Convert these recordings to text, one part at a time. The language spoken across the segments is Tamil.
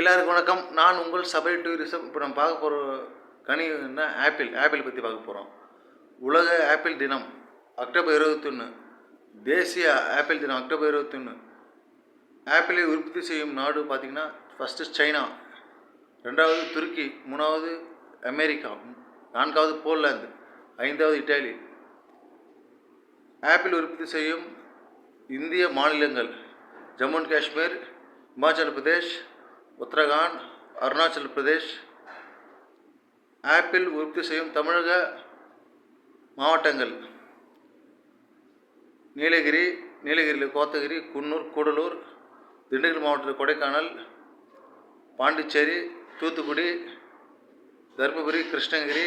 எல்லாருக்கும் வணக்கம். நான் உங்கள் சபை டூரிசம். இப்போ நம்ம பார்க்க போகிற கனி என்ன? ஆப்பிள். ஆப்பிள் பற்றி பார்க்க போகிறோம் உலக ஆப்பிள் தினம் அக்டோபர் இருபத்தொன்று தேசிய ஆப்பிள் தினம் அக்டோபர் இருபத்தொன்று ஆப்பிளை உற்பத்தி செய்யும் நாடு பார்த்திங்கன்னா ஃபஸ்ட்டு சைனா ரெண்டாவது துருக்கி மூணாவது அமெரிக்கா நான்காவது போர்லாந்து ஐந்தாவது இட்டாலி. ஆப்பிள் உற்பத்தி செய்யும் இந்திய மாநிலங்கள் ஜம்மு அண்ட் காஷ்மீர் இமாச்சல பிரதேஷ் உத்தரகாண்ட் அருணாச்சல் பிரதேஷ் ஆப்பிள் உற்பத்தி செய்யும் தமிழக மாவட்டங்கள். நீலகிரி நீலகிரியில் கோத்தகிரி குன்னூர் கூடலூர் திண்டுக்கல் மாவட்டத்தில் கொடைக்கானல் பாண்டிச்சேரி தூத்துக்குடி தருமபுரி கிருஷ்ணகிரி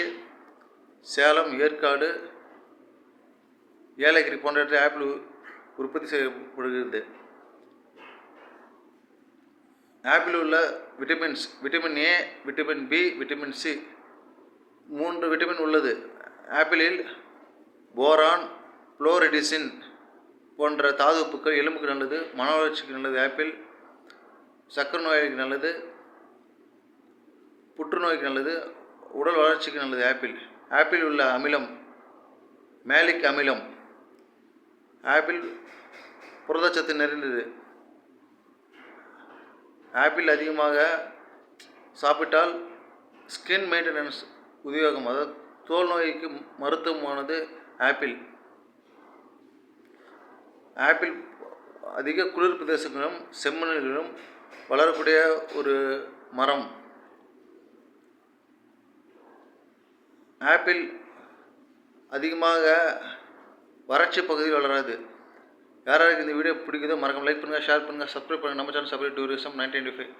சேலம் ஏற்காடு ஏலகிரி போன்ற ஆப்பிள் உற்பத்தி செய்யப்படுகிறது. ஆப்பிள் உள்ள vitamins vitamin A vitamin B vitamin C மூன்று விட்டமின் உள்ளது. ஆப்பிளில் போரான் புளோரிடிசின் போன்ற தாதுப்புக்கள் எலும்புக்கு நல்லது மன வளர்ச்சிக்கு நல்லது ஆப்பிள் சர்க்கரை நோய்க்கு நல்லது புற்றுநோய்க்கு நல்லது உடல் வளர்ச்சிக்கு நல்லது ஆப்பிள். ஆப்பிள் உள்ள அமிலம் மேலிக் அமிலம். ஆப்பிள் புரதச்சத்து நிறைந்தது. ஆப்பிள் அதிகமாக சாப்பிட்டால் ஸ்கின் மெயின்டெனன்ஸ் உபயோகம் அதாவது தோல் நோய்க்கு மருத்துவமானது ஆப்பிள். ஆப்பிள் அதிக குளிர் பிரதேசங்களிலும் செம்மண்ணிலும் வளரக்கூடிய ஒரு மரம். ஆப்பிள் அதிகமாக வறட்சி பகுதியில் வளராது. யாராருக்கு இந்த வீடியோ பிடிக்குதோ மறக்காம லைக் பண்ணுங்கள் ஷேர் பண்ணுங்கள் சப்ஸ்கிரைப் பண்ணுங்கள் நம்ம channel subscribe tourism nineteen five.